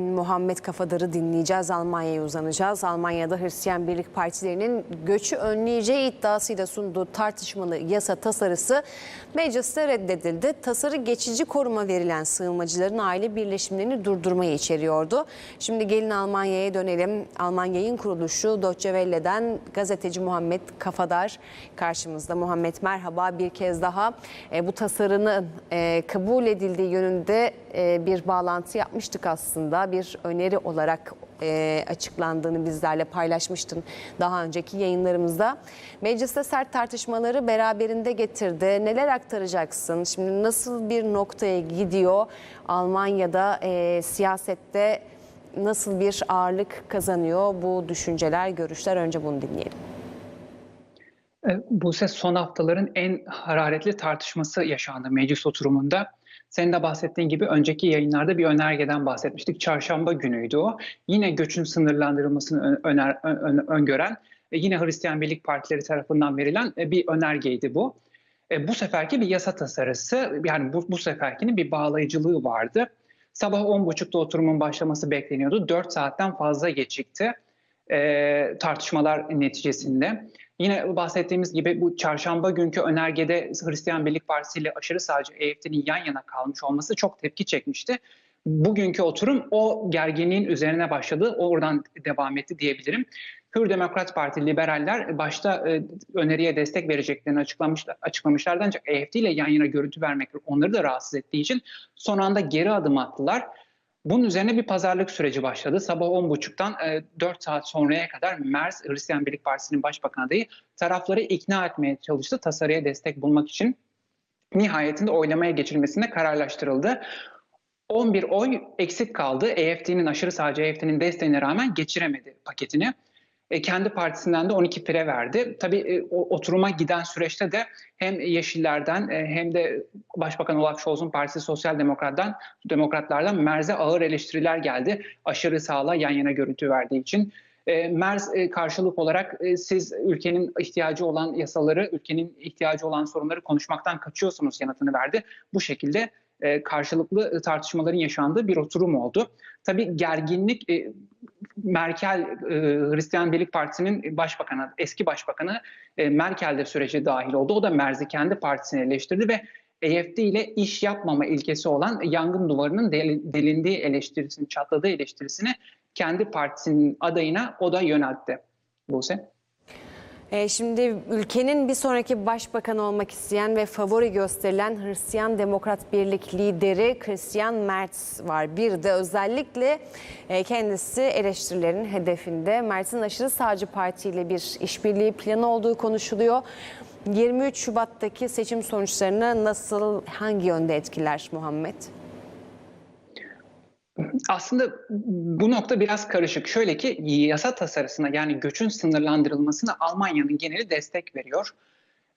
Muhammed Kafadar'ı dinleyeceğiz. Almanya'ya uzanacağız. Almanya'da Hristiyan Birlik Partilerinin göçü önleyeceği iddiasıyla sunduğu tartışmalı yasa tasarısı mecliste reddedildi. Tasarı geçici koruma verilen sığınmacıların aile birleşimlerini durdurmayı içeriyordu. Şimdi gelin Almanya'ya dönelim. Alman yayın kuruluşu Deutsche Welle'den gazeteci Muhammed Kafadar karşımızda. Muhammed merhaba bir kez daha e, bu tasarının e, kabul edildiği yönünde e, bir bağlantı yapmıştık aslında. Bir öneri olarak e, açıklandığını bizlerle paylaşmıştın daha önceki yayınlarımızda. Mecliste sert tartışmaları beraberinde getirdi. Neler aktaracaksın? Şimdi nasıl bir noktaya gidiyor Almanya'da e, siyasette nasıl bir ağırlık kazanıyor bu düşünceler, görüşler? Önce bunu dinleyelim. E, Bu ses son haftaların en hararetli tartışması yaşandı meclis oturumunda. Senin de bahsettiğin gibi önceki yayınlarda bir önergeden bahsetmiştik. Çarşamba günüydü o. Yine göçün sınırlandırılmasını ön- öner, ön- ön- öngören, e, yine Hristiyan Birlik Partileri tarafından verilen e, bir önergeydi bu. E, Bu seferki bir yasa tasarısı, yani bu, bu seferkinin bir bağlayıcılığı vardı. Sabah 10.30'da oturumun başlaması bekleniyordu. 4 saatten fazla gecikti e, tartışmalar neticesinde. Yine bahsettiğimiz gibi bu çarşamba günkü önergede Hristiyan Birlik Partisi ile aşırı sağcı EFT'nin yan yana kalmış olması çok tepki çekmişti. Bugünkü oturum o gerginliğin üzerine başladı, oradan devam etti diyebilirim. Hür Demokrat Parti, liberaller başta e, öneriye destek vereceklerini açıklamışlar, açıklamışlardı ancak EFT ile yan yana görüntü vermek onları da rahatsız ettiği için son anda geri adım attılar. Bunun üzerine bir pazarlık süreci başladı. Sabah 10.30'dan e, 4 saat sonraya kadar Merz, Hristiyan Birlik Partisi'nin başbakan adayı tarafları ikna etmeye çalıştı tasarıya destek bulmak için. Nihayetinde oylamaya geçilmesine kararlaştırıldı. 11 oy eksik kaldı. EFT'nin aşırı sağcı EFT'nin desteğine rağmen geçiremedi paketini. E, kendi partisinden de 12 pire verdi. Tabii e, oturuma giden süreçte de hem Yeşillerden e, hem de Başbakan Olaf Scholz'un partisi Sosyal Demokrat'tan, Demokratlardan Merz'e ağır eleştiriler geldi. Aşırı sağla yan yana görüntü verdiği için. E, Merz karşılık olarak siz ülkenin ihtiyacı olan yasaları, ülkenin ihtiyacı olan sorunları konuşmaktan kaçıyorsunuz yanıtını verdi. Bu şekilde karşılıklı tartışmaların yaşandığı bir oturum oldu. Tabii gerginlik Merkel, e, Hristiyan Birlik Partisi'nin başbakanı, eski başbakanı e, Merkel de sürece dahil oldu. O da Merz'i kendi partisine eleştirdi ve EFD ile iş yapmama ilkesi olan yangın duvarının del- delindiği eleştirisini, çatladığı eleştirisini kendi partisinin adayına o da yöneltti. Buse. E, Şimdi ülkenin bir sonraki başbakanı olmak isteyen ve favori gösterilen Hristiyan Demokrat Birlik lideri Christian Merz var. Bir de özellikle e, kendisi eleştirilerin hedefinde. Merz'in aşırı sağcı partiyle bir işbirliği planı olduğu konuşuluyor. 23 Şubat'taki seçim sonuçlarını nasıl, hangi yönde etkiler Muhammed? Aslında bu nokta biraz karışık. Şöyle ki yasa tasarısına yani göçün sınırlandırılmasına Almanya'nın geneli destek veriyor.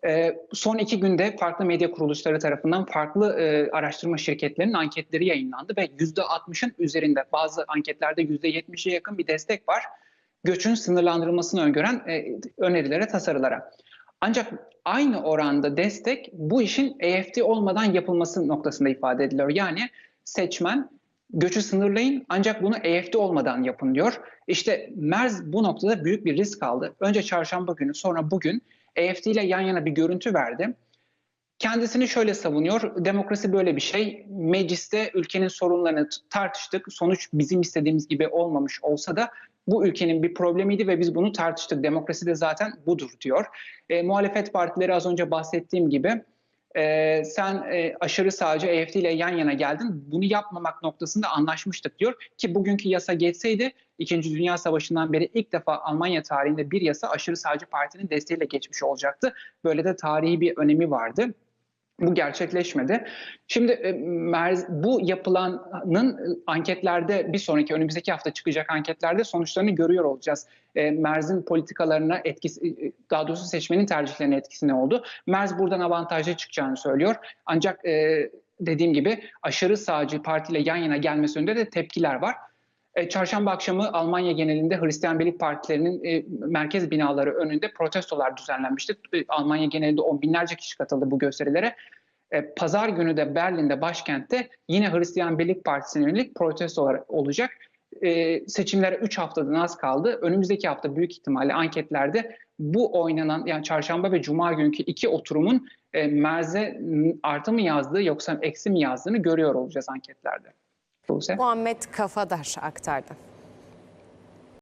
Ee, son iki günde farklı medya kuruluşları tarafından farklı e, araştırma şirketlerinin anketleri yayınlandı ve %60'ın üzerinde bazı anketlerde %70'e yakın bir destek var. Göçün sınırlandırılmasını öngören e, önerilere, tasarılara. Ancak aynı oranda destek bu işin EFT olmadan yapılması noktasında ifade ediliyor. Yani seçmen göçü sınırlayın ancak bunu EFT olmadan yapın diyor. İşte Merz bu noktada büyük bir risk aldı. Önce çarşamba günü sonra bugün EFT ile yan yana bir görüntü verdi. Kendisini şöyle savunuyor. Demokrasi böyle bir şey. Mecliste ülkenin sorunlarını tartıştık. Sonuç bizim istediğimiz gibi olmamış olsa da bu ülkenin bir problemiydi ve biz bunu tartıştık. Demokrasi de zaten budur diyor. E, muhalefet partileri az önce bahsettiğim gibi e, sen e, aşırı sağcı EFT ile yan yana geldin. Bunu yapmamak noktasında anlaşmıştık diyor. Ki bugünkü yasa geçseydi İkinci Dünya Savaşı'ndan beri ilk defa Almanya tarihinde bir yasa aşırı sağcı partinin desteğiyle geçmiş olacaktı. Böyle de tarihi bir önemi vardı. Bu gerçekleşmedi. Şimdi e, bu yapılanın e, anketlerde bir sonraki önümüzdeki hafta çıkacak anketlerde sonuçlarını görüyor olacağız. E, Merz'in politikalarına etkisi, daha doğrusu seçmenin tercihlerine etkisi ne oldu? Merz buradan avantajlı çıkacağını söylüyor. Ancak dediğim gibi aşırı sağcı partiyle yan yana gelmesi önünde de tepkiler var. E, Çarşamba akşamı Almanya genelinde Hristiyan Birlik Partilerinin e, merkez binaları önünde protestolar düzenlenmişti. E, Almanya genelinde on binlerce kişi katıldı bu gösterilere. Pazar günü de Berlin'de başkentte yine Hristiyan Birlik Partisi'ne yönelik protestolar olacak. seçimlere 3 haftadan az kaldı. Önümüzdeki hafta büyük ihtimalle anketlerde bu oynanan yani çarşamba ve cuma günkü iki oturumun merze artı mı yazdığı yoksa eksi mi yazdığını görüyor olacağız anketlerde. Buse. Muhammed Kafadar aktardı.